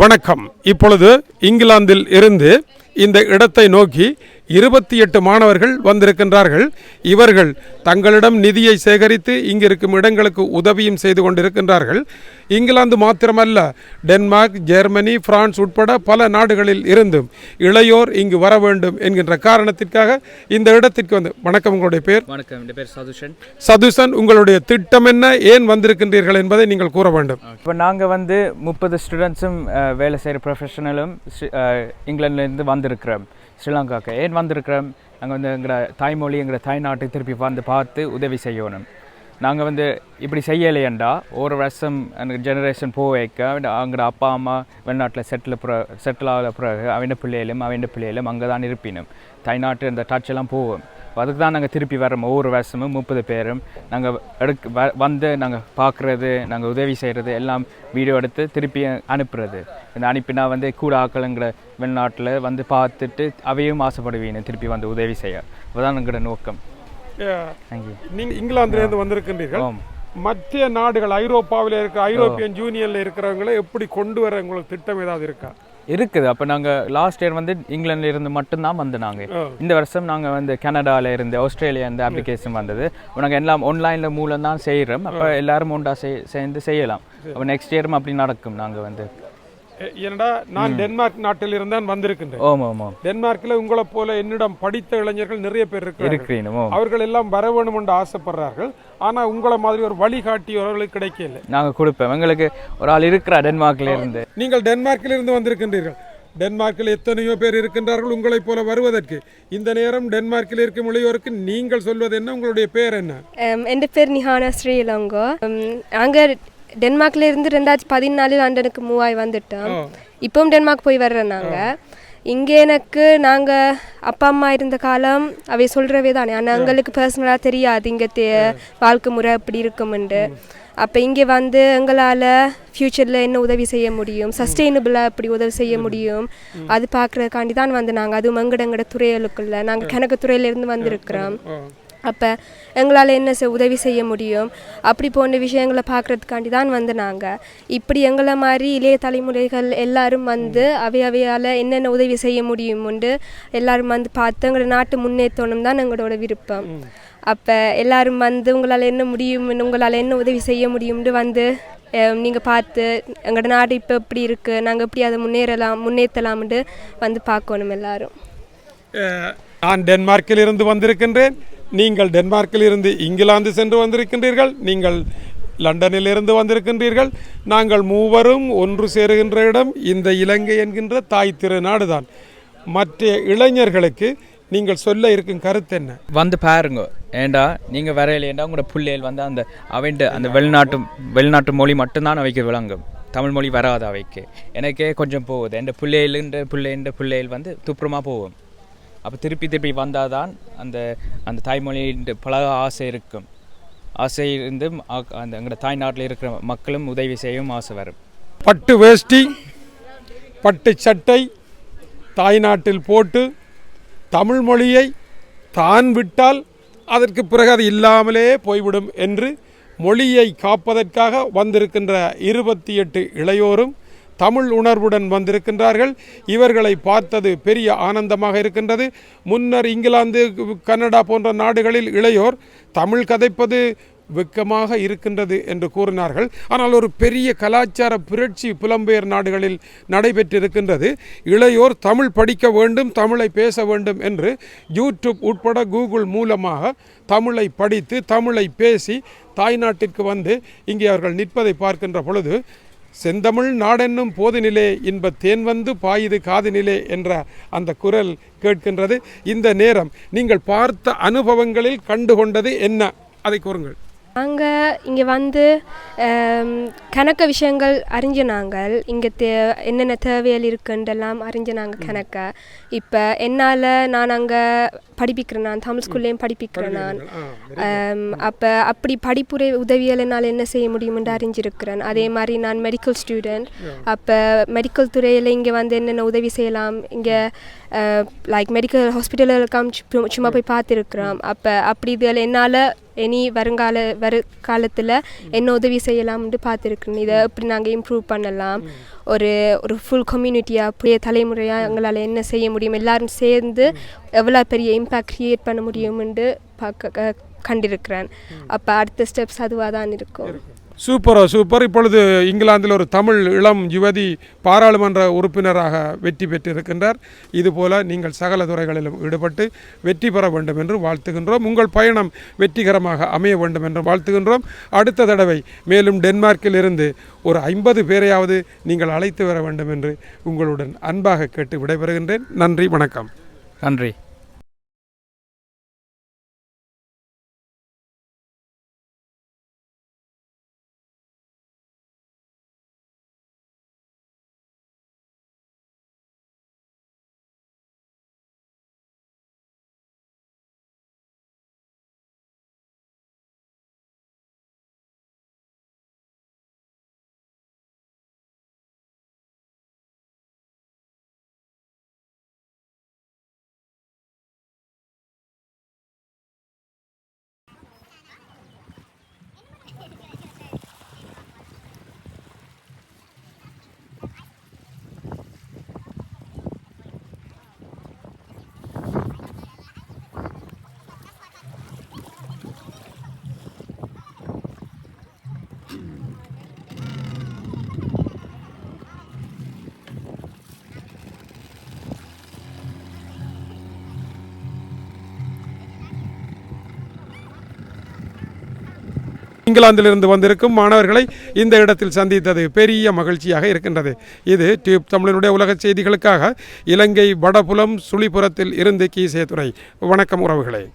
வணக்கம். இப்பொழுது இங்கிலாந்தில் இருந்து இந்த இடத்தை நோக்கி இருபத்தி எட்டு மாணவர்கள் வந்திருக்கின்றார்கள். இவர்கள் தங்களிடம் நிதியை சேகரித்து இங்கிருக்கும் இடங்களுக்கு உதவியும் செய்து கொண்டிருக்கின்றார்கள். இங்கிலாந்து மாத்திரமல்ல டென்மார்க் ஜெர்மனி பிரான்ஸ் உட்பட பல நாடுகளில் இருந்தும் இளையோர் இங்கு வர வேண்டும் என்கின்ற காரணத்திற்காக இந்த இடத்திற்கு வந்து வணக்கம் உங்களுடைய பேர்? வணக்கம் என் பேர் சதுஷன். சதுசன் உங்களுடைய திட்டம் என்ன? ஏன் வந்திருக்கின்றீர்கள் என்பதை நீங்கள் கூற வேண்டும். இப்போ நாங்கள் வந்து முப்பது ஸ்டூடெண்ட்ஸும் வேலை செய்கிற ப்ரொஃபஷனலும் இங்கிலாந்துலேருந்து வந்திருக்கிறோம். ஸ்ரீலங்காவுக்கு ஏன் வந்திருக்கிறோம்? நாங்கள் வந்து எங்களோட தாய்மொழி எங்களை தாய்நாட்டை திருப்பி வந்து பார்த்து உதவி செய்யணும். நாங்கள் வந்து இப்படி செய்யலையண்டா. ஒரு வருஷம் எனக்கு ஜெனரேஷன் போக வைக்க அவங்களோட அப்பா அம்மா வெளிநாட்டில் செட்டில் பிற செட்டில் ஆகிற பிறகு அவன் பிள்ளைகளும் அவன் பிள்ளைகளும் அங்கே தான் இருப்பினும். தாய்நாட்டு இந்த டச் எல்லாம் போவோம் அதுக்கு தான் நாங்கள் திருப்பி வரோம் ஒவ்வொரு வருஷமும் முப்பது பேரும். நாங்கள் எடுக்க வ வந்து நாங்கள் பார்க்குறது நாங்கள் உதவி செய்கிறது எல்லாம் வீடியோ எடுத்து திருப்பி அனுப்புறது. இந்த அனுப்பினா வந்து கூட ஆக்களுங்கிற வெளிநாட்டில் வந்து பார்த்துட்டு அவையும் ஆசைப்படுவீங்க திருப்பி வந்து உதவி செய்ய. அதுதான் எங்களோட நோக்கம். தேங்க்யூ நீங்கள் இங்கிலாந்திலிருந்து வந்திருக்கின்றீர்கள். மற்ற நாடுகள் ஐரோப்பாவில் இருக்கிற ஐரோப்பியன் யூனியன்ல இருக்கிறவங்களை எப்படி கொண்டு வர உங்களுக்கு திட்டம் ஏதாவது இருக்கா? இருக்குது. அப்போ நாங்கள் லாஸ்ட் இயர் வந்து இங்கிலாந்துல இருந்து மட்டும்தான் வந்து நாங்கள். இந்த வருஷம் நாங்கள் வந்து கனடால இருந்து ஆஸ்திரேலியா இருந்து அப்ளிகேஷன் வந்தது. நாங்கள் எல்லாம் ஆன்லைனில் மூலம் தான் செய்கிறோம் அப்போ எல்லாரும் ஒன்றா செய் சேர்ந்து செய்யலாம். அப்போ நெக்ஸ்ட் இயரும் அப்படி நடக்கும். நாங்கள் வந்து என்னடா நான் டென்மார்க் நாட்டில் இருந்தான் வந்திருக்கின்றேன். ஆமாம் ஆமாம். டென்மார்க்கில் உங்களை போல என்னிடம் படித்த இளைஞர்கள் நிறைய பேர் இருக்கிறார்கள். அவர்கள் எல்லாம் வர வேணும் என்று ஆசைப்படுறார்கள். ஆனா உங்களை மாதிரி ஒரு வழிகாட்டி அவர்களுக்கு கிடைக்கல நாங்க கொடுப்போம். எங்களுக்கு ஒரு ஆள் இருக்கிறா டென்மார்க்கில் இருந்து. நீங்கள் டென்மார்க்கில் இருந்து வந்திருக்கின்றீர்கள். டென்மார்க்கில் எத்தனையோ பேர் இருக்கின்றார்கள் உங்களைப் போல வருவதற்கு. இந்த நேரம் டென்மார்க்கில் இருக்கும் இளையோருக்கு நீங்கள் சொல்வது என்ன? உங்களுடைய பேர் என்ன? என் பேர் நிஹானா ஸ்ரீலங்கோ அங்கே டென்மார்க்ல இருந்து ரெண்டாயிரத்தி பதினாலு லண்டனுக்கு மூவாய் வந்துட்டோம். இப்பவும் டென்மார்க் போய் வர்றோம் நாங்கள் இங்கே எனக்கு நாங்கள் அப்பா அம்மா இருந்த காலம் அவை சொல்கிறவே தானே. ஆனால் எங்களுக்கு பர்சனலாக தெரியாது. இங்கே வாழ்க்கை முறை எப்படி இருக்குமெண்டு அப்போ இங்கே வந்து எங்களால் ஃப்யூச்சரில் என்ன உதவி செய்ய முடியும்? சஸ்டெயினபிளாக எப்படி உதவி செய்ய முடியும்? அது பார்க்குறதுக்காண்டி தான் வந்து நாங்கள் அதுவும் எங்கட எங்கட துறைகளுக்குள்ள. நாங்கள் கணக்கு துறையிலேருந்து வந்திருக்கிறோம். அப்போ எங்களால் என்ன செ- உதவி செய்ய முடியும்? அப்படி போன்ற விஷயங்களை பார்க்குறதுக்காண்டி தான் வந்து நாங்கள் இப்படி எங்களை மாதிரி இளைய தலைமுறைகள் எல்லாரும் வந்து அவை அவையால் என்னென்ன உதவி செய்ய முடியும்னு எல்லாரும் வந்து பார்த்து எங்களோட நாட்டு முன்னேற்றணும் தான் எங்களோட விருப்பம். அப்போ எல்லாரும் வந்து உங்களால் என்ன முடியும் உங்களால் என்ன உதவி செய்ய முடியும்னு வந்து நீங்கள் பார்த்து எங்களோட நாடு இப்போ எப்படி இருக்குது நாங்கள் எப்படி அதை முன்னேறலாம் முன்னேற்றலாம்னு வந்து பார்க்கணும் எல்லாரும். நான் டென்மார்க்கில் இருந்து வந்திருக்கின்றேன். நீங்கள் டென்மார்க்கில் இருந்து இங்கிலாந்து சென்று வந்திருக்கின்றீர்கள் நீங்கள் லண்டனில் இருந்து வந்திருக்கின்றீர்கள். நாங்கள் மூவரும் ஒன்று சேருகின்ற இடம் இந்த இலங்கை என்கின்ற தாய் திருநாடு தான் மற்ற இளைஞர்களுக்கு நீங்கள் சொல்ல இருக்கும் கருத்து என்ன? வந்து பாருங்க ஏண்டா நீங்கள் வரையிலேண்டா உங்களோட பிள்ளைகள் வந்து அந்த அவைண்ட அந்த வெளிநாட்டு வெளிநாட்டு மொழி மட்டும்தான் அவைக்கு விளங்கும். தமிழ் மொழி வராது அவைக்கு. எனக்கே கொஞ்சம் போகுது. என் பிள்ளைகளுன்ற பிள்ளைன்ற பிள்ளைகள் வந்து துப்புரமாக போகும். அப்போ திருப்பி திருப்பி வந்தால் தான் அந்த அந்த தாய்மொழின்ற பல ஆசை இருக்கும். ஆசை இருந்து அந்த எங்களோட தாய்நாட்டில் இருக்கிற மக்களும் உதவி செய்யவும் ஆசை வரும். பட்டு வேஷ்டி பட்டு சட்டை தாய்நாட்டில் போட்டு தமிழ் மொழியை தான் விட்டால் அதற்கு பிறகு அது இல்லாமலே போய்விடும் என்று மொழியை காப்பதற்காக வந்திருக்கின்ற இருபத்தி எட்டு இளையோரும் தமிழ் உணர்வுடன் வந்திருக்கின்றார்கள். இவர்களை பார்த்தது பெரிய ஆனந்தமாக இருக்கின்றது. முன்னர் இங்கிலாந்து கனடா போன்ற நாடுகளில் இளையோர் தமிழ் கதைப்பது வெக்கமாக இருக்கின்றது என்று கூறினார்கள். ஆனால் ஒரு பெரிய கலாச்சார புரட்சி புலம்பெயர் நாடுகளில் நடைபெற்றிருக்கின்றது. இளையோர் தமிழ் படிக்க வேண்டும் தமிழை பேச வேண்டும் என்று யூடியூப் உட்பட கூகுள் மூலமாக தமிழை படித்து தமிழை பேசி தாய்நாட்டிற்கு வந்து இங்கே அவர்கள் நிற்பதை பார்க்கின்ற பொழுது செந்தமிழ் நாடென்னும் போதினிலே இன்ப தேன் வந்து பாயுது காதினிலே என்ற அந்த குரல் கேட்கின்றது. இந்த நேரம் நீங்கள் பார்த்த அனுபவங்களில் கண்டுகொண்டது என்ன? அதை கூறுங்கள். நாங்கள் இங்கே வந்து கணக்க விஷயங்கள் அறிஞ்ச நாங்கள். இங்கே தே என்னென்ன தேவைகள் இருக்குன்றெல்லாம் அறிஞ்ச நாங்கள் கணக்க. இப்போ என்னால் நான் அங்கே படிப்பிக்கிறேன் நான் தமிழ் ஸ்கூல்லையும் படிப்பிக்கிறேன் நான். அப்போ அப்படி படிப்புரை உதவியால் என்னால் என்ன செய்ய முடியும்னு அறிஞ்சிருக்கிறேன். அதே மாதிரி நான் மெடிக்கல் ஸ்டூடெண்ட் அப்போ மெடிக்கல் துறையில் இங்கே வந்து என்னென்ன உதவி செய்யலாம்? இங்கே லைக் மெடிக்கல் ஹாஸ்பிட்டலுக்கு சும்மா போய் பார்த்துருக்குறோம். அப்போ அப்படி இதில் என்னால் இனி வருங்கால வரு காலத்தில் என்ன உதவி செய்யலாம்னு பார்த்துருக்குறேன் இதை எப்படி நாங்கள் இம்ப்ரூவ் பண்ணலாம்? ஒரு ஒரு ஃபுல் கம்யூனிட்டியாக புதிய தலைமுறையாக எங்களால் என்ன செய்ய முடியும்? எல்லாரும் சேர்ந்து எவ்வளோ பெரிய இம்பேக்ட் க்ரியேட் பண்ண முடியும்னு பார்க்க கண்டிருக்கிறேன். அப்போ அடுத்த ஸ்டெப்ஸ் அதுவாக தான் இருக்கும். சூப்பரோ சூப்பர். இப்பொழுது இங்கிலாந்தில் ஒரு தமிழ் இளம் யுவதி பாராளுமன்ற உறுப்பினராக வெற்றி பெற்றிருக்கின்றார். இதுபோல நீங்கள் சகல துறைகளிலும் ஈடுபட்டு வெற்றி பெற வேண்டும் என்று வாழ்த்துகின்றோம். உங்கள் பயணம் வெற்றிகரமாக அமைய வேண்டும் என்று வாழ்த்துகின்றோம். அடுத்த தடவை மேலும் டென்மார்க்கில் இருந்து ஒரு ஐம்பது பேரையாவது நீங்கள் அழைத்து வர வேண்டும் என்று உங்களுடன் அன்பாக கேட்டு விடைபெறுகின்றேன். நன்றி வணக்கம். நன்றி. இங்கிலாந்திலிருந்து வந்திருக்கும் மாணவர்களை இந்த இடத்தில் சந்தித்தது பெரிய மகிழ்ச்சியாக இருக்கின்றது. இது டியூப் தமிழனுடைய உலக செய்திகளுக்காக இலங்கை வடபுலம் சுழிபுரத்தில் இருந்து கீசேதுரை வணக்கம் உறவுகளே.